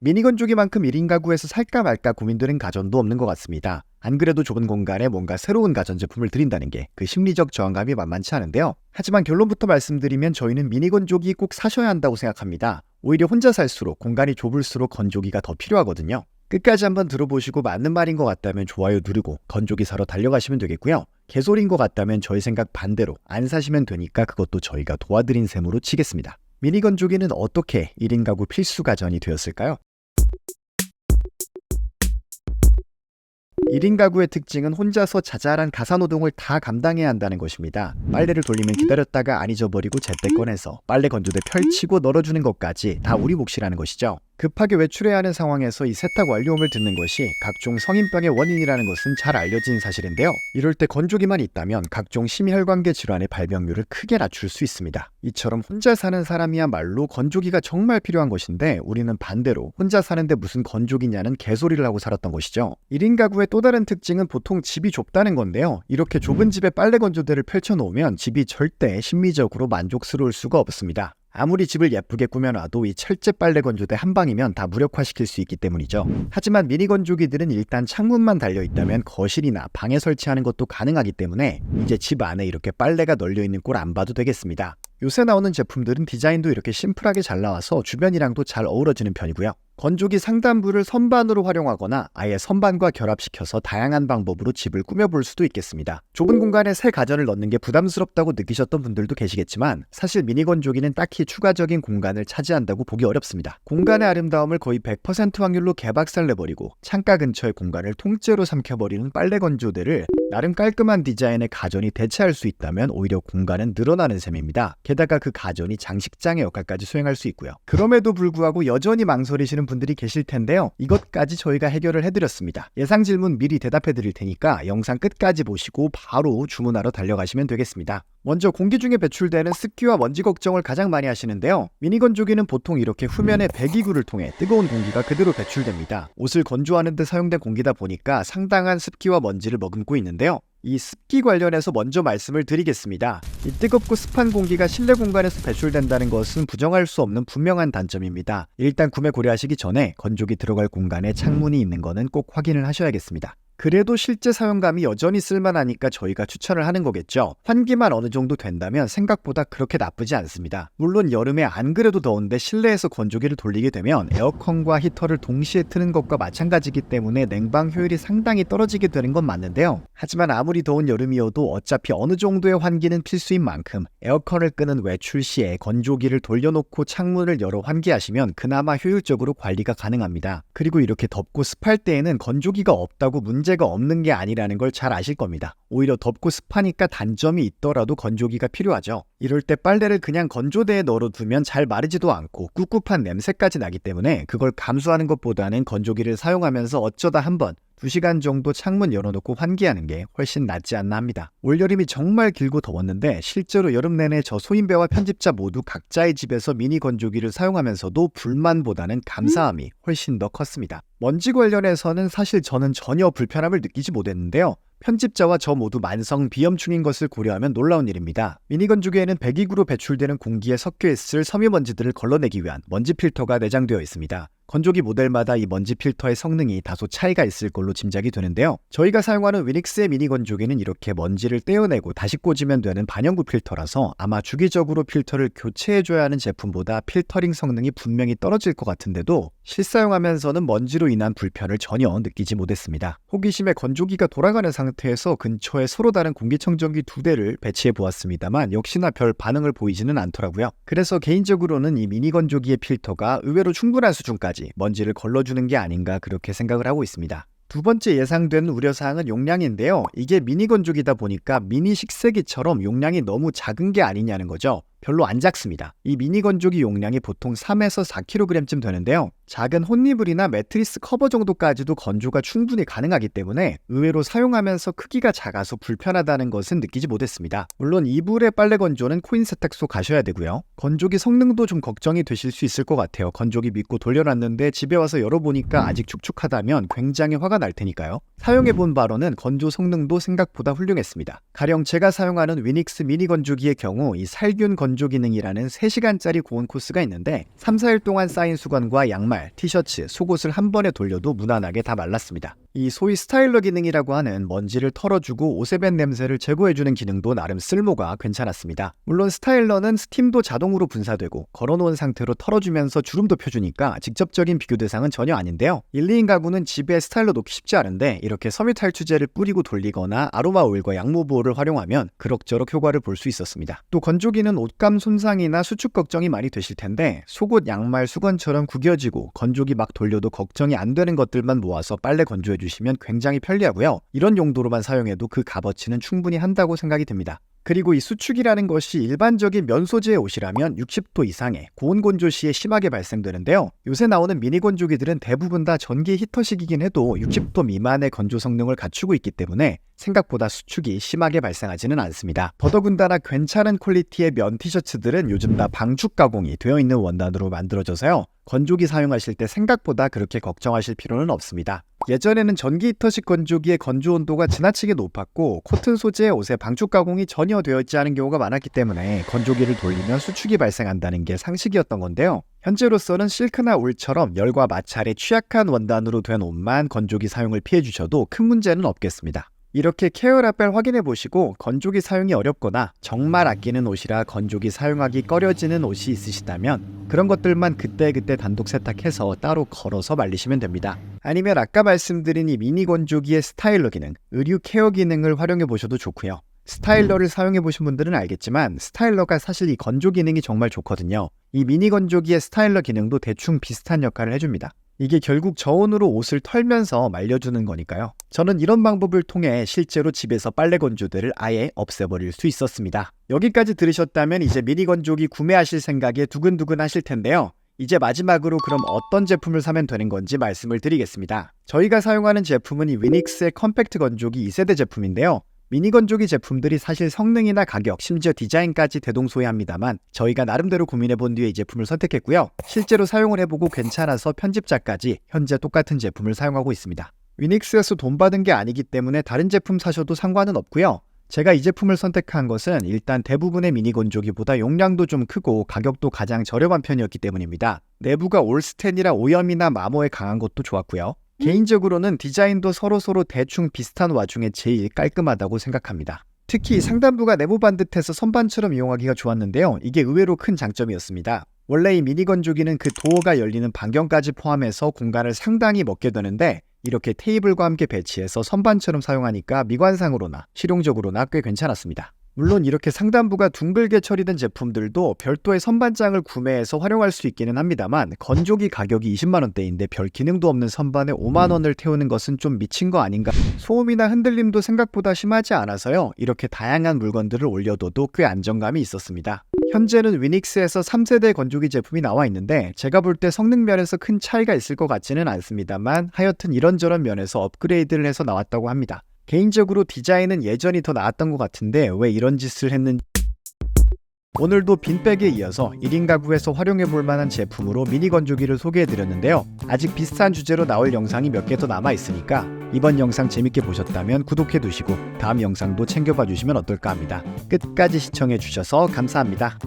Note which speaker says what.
Speaker 1: 미니 건조기만큼 1인 가구에서 살까 말까 고민되는 가전도 없는 것 같습니다. 안 그래도 좁은 공간에 뭔가 새로운 가전 제품을 드린다는 게 그 심리적 저항감이 만만치 않은데요. 하지만 결론부터 말씀드리면 저희는 미니 건조기 꼭 사셔야 한다고 생각합니다. 오히려 혼자 살수록 공간이 좁을수록 건조기가 더 필요하거든요. 끝까지 한번 들어보시고 맞는 말인 것 같다면 좋아요 누르고 건조기 사러 달려가시면 되겠고요. 개소리인 것 같다면 저희 생각 반대로 안 사시면 되니까 그것도 저희가 도와드린 셈으로 치겠습니다. 미니 건조기는 어떻게 1인 가구 필수 가전이 되었을까요? 1인 가구의 특징은 혼자서 자잘한 가사노동을 다 감당해야 한다는 것입니다. 빨래를 돌리면 기다렸다가 안 잊어버리고 제때 꺼내서 빨래 건조대 펼치고 널어주는 것까지 다 우리 몫이라는 것이죠. 급하게 외출해야 하는 상황에서 이 세탁 완료음을 듣는 것이 각종 성인병의 원인이라는 것은 잘 알려진 사실인데요. 이럴 때 건조기만 있다면 각종 심혈관계 질환의 발병률을 크게 낮출 수 있습니다. 이처럼 혼자 사는 사람이야말로 건조기가 정말 필요한 것인데 우리는 반대로 혼자 사는데 무슨 건조기냐는 개소리를 하고 살았던 것이죠. 1인 가구의 또 다른 특징은 보통 집이 좁다는 건데요. 이렇게 좁은 집에 빨래 건조대를 펼쳐놓으면 집이 절대 심리적으로 만족스러울 수가 없습니다. 아무리 집을 예쁘게 꾸며놔도 이 철제 빨래 건조대 한 방이면 다 무력화시킬 수 있기 때문이죠. 하지만 미니 건조기들은 일단 창문만 달려 있다면 거실이나 방에 설치하는 것도 가능하기 때문에 이제 집 안에 이렇게 빨래가 널려 있는 꼴 안 봐도 되겠습니다. 요새 나오는 제품들은 디자인도 이렇게 심플하게 잘 나와서 주변이랑도 잘 어우러지는 편이고요. 건조기 상단부를 선반으로 활용하거나 아예 선반과 결합시켜서 다양한 방법으로 집을 꾸며볼 수도 있겠습니다. 좁은 공간에 새 가전을 넣는 게 부담스럽다고 느끼셨던 분들도 계시겠지만 사실 미니 건조기는 딱히 추가적인 공간을 차지한다고 보기 어렵습니다. 공간의 아름다움을 거의 100% 확률로 개박살 내버리고 창가 근처의 공간을 통째로 삼켜버리는 빨래 건조대를 나름 깔끔한 디자인의 가전이 대체할 수 있다면 오히려 공간은 늘어나는 셈입니다. 게다가 그 가전이 장식장의 역할까지 수행할 수 있고요. 그럼에도 불구하고 여전히 망설이시는 분들이 계실 텐데요. 이것까지 저희가 해결을 해드렸습니다. 예상 질문 미리 대답해 드릴 테니까 영상 끝까지 보시고 바로 주문하러 달려가시면 되겠습니다. 먼저 공기 중에 배출되는 습기와 먼지 걱정을 가장 많이 하시는데요. 미니 건조기는 보통 이렇게 후면의 배기구를 통해 뜨거운 공기가 그대로 배출됩니다. 옷을 건조하는 데 사용된 공기다 보니까 상당한 습기와 먼지를 머금고 있는데요. 이 습기 관련해서 먼저 말씀을 드리겠습니다. 이 뜨겁고 습한 공기가 실내 공간에서 배출된다는 것은 부정할 수 없는 분명한 단점입니다. 일단 구매 고려하시기 전에 건조기 들어갈 공간에 창문이 있는 것은 꼭 확인을 하셔야겠습니다. 그래도 실제 사용감이 여전히 쓸만하니까 저희가 추천을 하는 거겠죠. 환기만 어느 정도 된다면 생각보다 그렇게 나쁘지 않습니다. 물론 여름에 안 그래도 더운데 실내에서 건조기를 돌리게 되면 에어컨과 히터를 동시에 트는 것과 마찬가지기 때문에 냉방 효율이 상당히 떨어지게 되는 건 맞는데요. 하지만 아무리 더운 여름이어도 어차피 어느 정도의 환기는 필수인 만큼 에어컨을 끄는 외출 시에 건조기를 돌려놓고 창문을 열어 환기하시면 그나마 효율적으로 관리가 가능합니다. 그리고 이렇게 덥고 습할 때에는 건조기가 없다고 문제 문제가 없는 게 아니라는 걸 잘 아실 겁니다. 오히려 덥고 습하니까 단점이 있더라도 건조기가 필요하죠. 이럴 때 빨래를 그냥 건조대에 널어두면 잘 마르지도 않고 꿉꿉한 냄새까지 나기 때문에 그걸 감수하는 것보다는 건조기를 사용하면서 어쩌다 한번 2시간 정도 창문 열어놓고 환기하는 게 훨씬 낫지 않나 합니다. 올여름이 정말 길고 더웠는데 실제로 여름 내내 저 소인배와 편집자 모두 각자의 집에서 미니 건조기를 사용하면서도 불만보다는 감사함이 훨씬 더 컸습니다. 먼지 관련해서는 사실 저는 전혀 불편함을 느끼지 못했는데요. 편집자와 저 모두 만성 비염충인 것을 고려하면 놀라운 일입니다. 미니 건조기에는 배기구로 배출되는 공기에 섞여 있을 섬유먼지들을 걸러내기 위한 먼지 필터가 내장되어 있습니다. 건조기 모델마다 이 먼지 필터의 성능이 다소 차이가 있을 걸로 짐작이 되는데요. 저희가 사용하는 위닉스의 미니 건조기는 이렇게 먼지를 떼어내고 다시 꽂으면 되는 반영구 필터라서 아마 주기적으로 필터를 교체해줘야 하는 제품보다 필터링 성능이 분명히 떨어질 것 같은데도 실사용하면서는 먼지로 인한 불편을 전혀 느끼지 못했습니다. 호기심에 건조기가 돌아가는 상태에서 근처에 서로 다른 공기청정기 두 대를 배치해 보았습니다만 역시나 별 반응을 보이지는 않더라고요. 그래서 개인적으로는 이 미니 건조기의 필터가 의외로 충분한 수준까지 먼지를 걸러주는 게 아닌가 그렇게 생각을 하고 있습니다. 두 번째 예상되는 우려사항은 용량인데요. 이게 미니 건조기다 보니까 미니 식세기처럼 용량이 너무 작은 게 아니냐는 거죠. 별로 안 작습니다. 이 미니 건조기 용량이 보통 3에서 4kg쯤 되는데요. 작은 혼이불이나 매트리스 커버 정도까지도 건조가 충분히 가능하기 때문에 의외로 사용하면서 크기가 작아서 불편하다는 것은 느끼지 못했습니다. 물론 이불의 빨래 건조는 코인 세탁소 가셔야 되고요. 건조기 성능도 좀 걱정이 되실 수 있을 것 같아요. 건조기 믿고 돌려놨는데 집에 와서 열어보니까 아직 축축하다면 굉장히 화가 날 테니까요. 사용해본 바로는 건조 성능도 생각보다 훌륭했습니다. 가령 제가 사용하는 위닉스 미니 건조기의 경우 이 살균 건 건조 기능이라는 3시간짜리 고온 코스가 있는데 3, 4일 동안 쌓인 수건과 양말, 티셔츠, 속옷을 한 번에 돌려도 무난하게 다 말랐습니다. 이 소위 스타일러 기능이라고 하는 먼지를 털어주고 옷에 밴 냄새를 제거해주는 기능도 나름 쓸모가 괜찮았습니다. 물론 스타일러는 스팀도 자동으로 분사되고 걸어놓은 상태로 털어주면서 주름도 펴주니까 직접적인 비교 대상은 전혀 아닌데요. 1, 2인 가구는 집에 스타일러 놓기 쉽지 않은데 이렇게 섬유 탈취제를 뿌리고 돌리거나 아로마 오일과 양모 보호를 활용하면 그럭저럭 효과를 볼 수 있었습니다. 또 건조기는 옷감 손상이나 수축 걱정이 많이 되실 텐데 속옷, 양말, 수건처럼 구겨지고 건조기 막 돌려도 걱정이 안 되는 것들만 모아서 빨래 건조해 주시면 굉장히 편리하고요. 이런 용도로만 사용해도 그 값어치는 충분히 한다고 생각이 듭니다. 그리고 이 수축이라는 것이 일반적인 면 소재의 옷이라면 60도 이상의 고온 건조 시에 심하게 발생되는데요. 요새 나오는 미니 건조기들은 대부분 다 전기 히터식이긴 해도 60도 미만의 건조 성능을 갖추고 있기 때문에 생각보다 수축이 심하게 발생하지는 않습니다. 더더군다나 괜찮은 퀄리티의 면 티셔츠들은 요즘 다 방축 가공이 되어 있는 원단으로 만들어져서요. 건조기 사용하실 때 생각보다 그렇게 걱정하실 필요는 없습니다. 예전에는 전기 히터식 건조기의 건조 온도가 지나치게 높았고 코튼 소재의 옷에 방축 가공이 전혀 되어 있지 않은 경우가 많았기 때문에 건조기를 돌리면 수축이 발생한다는 게 상식이었던 건데요. 현재로서는 실크나 울처럼 열과 마찰에 취약한 원단으로 된 옷만 건조기 사용을 피해 주셔도 큰 문제는 없겠습니다. 이렇게 케어 라벨 확인해 보시고 건조기 사용이 어렵거나 정말 아끼는 옷이라 건조기 사용하기 꺼려지는 옷이 있으시다면 그런 것들만 그때그때 단독 세탁해서 따로 걸어서 말리시면 됩니다. 아니면 아까 말씀드린 이 미니 건조기의 스타일러 기능, 의류 케어 기능을 활용해 보셔도 좋고요. 스타일러를 사용해 보신 분들은 알겠지만 스타일러가 사실 이 건조 기능이 정말 좋거든요. 이 미니 건조기의 스타일러 기능도 대충 비슷한 역할을 해줍니다. 이게 결국 저온으로 옷을 털면서 말려주는 거니까요. 저는 이런 방법을 통해 실제로 집에서 빨래 건조대를 아예 없애버릴 수 있었습니다. 여기까지 들으셨다면 이제 미니 건조기 구매하실 생각에 두근두근 하실 텐데요. 이제 마지막으로 그럼 어떤 제품을 사면 되는 건지 말씀을 드리겠습니다. 저희가 사용하는 제품은 이 위닉스의 컴팩트 건조기 2세대 제품인데요. 미니 건조기 제품들이 사실 성능이나 가격, 심지어 디자인까지 대동소이합니다만 저희가 나름대로 고민해 본 뒤에 이 제품을 선택했고요. 실제로 사용을 해보고 괜찮아서 편집자까지 현재 똑같은 제품을 사용하고 있습니다. 위닉스에서 돈 받은 게 아니기 때문에 다른 제품 사셔도 상관은 없고요. 제가 이 제품을 선택한 것은 일단 대부분의 미니 건조기보다 용량도 좀 크고 가격도 가장 저렴한 편이었기 때문입니다. 내부가 올스텐이라 오염이나 마모에 강한 것도 좋았고요. 개인적으로는 디자인도 서로 서로 대충 비슷한 와중에 제일 깔끔하다고 생각합니다. 특히 상단부가 네모 반 듯해서 선반처럼 이용하기가 좋았는데요. 이게 의외로 큰 장점이었습니다. 원래 이 미니 건조기는 그 도어가 열리는 반경까지 포함해서 공간을 상당히 먹게 되는데 이렇게 테이블과 함께 배치해서 선반처럼 사용하니까 미관상으로나 실용적으로나 꽤 괜찮았습니다. 물론 이렇게 상단부가 둥글게 처리된 제품들도 별도의 선반장을 구매해서 활용할 수 있기는 합니다만 건조기 가격이 20만 원대인데 별 기능도 없는 선반에 5만 원을 태우는 것은 좀 미친 거 아닌가? 소음이나 흔들림도 생각보다 심하지 않아서요. 이렇게 다양한 물건들을 올려둬도 꽤 안정감이 있었습니다. 현재는 위닉스에서 3세대 건조기 제품이 나와 있는데 제가 볼 때 성능 면에서 큰 차이가 있을 것 같지는 않습니다만 하여튼 이런저런 면에서 업그레이드를 해서 나왔다고 합니다. 개인적으로 디자인은 예전이 더 나았던 것 같은데 왜 이런 짓을 했는지 오늘도 빈백에 이어서 1인 가구에서 활용해 볼 만한 제품으로 미니 건조기를 소개해 드렸는데요. 아직 비슷한 주제로 나올 영상이 몇 개 더 남아 있으니까 이번 영상 재밌게 보셨다면 구독해 두시고 다음 영상도 챙겨봐 주시면 어떨까 합니다. 끝까지 시청해 주셔서 감사합니다.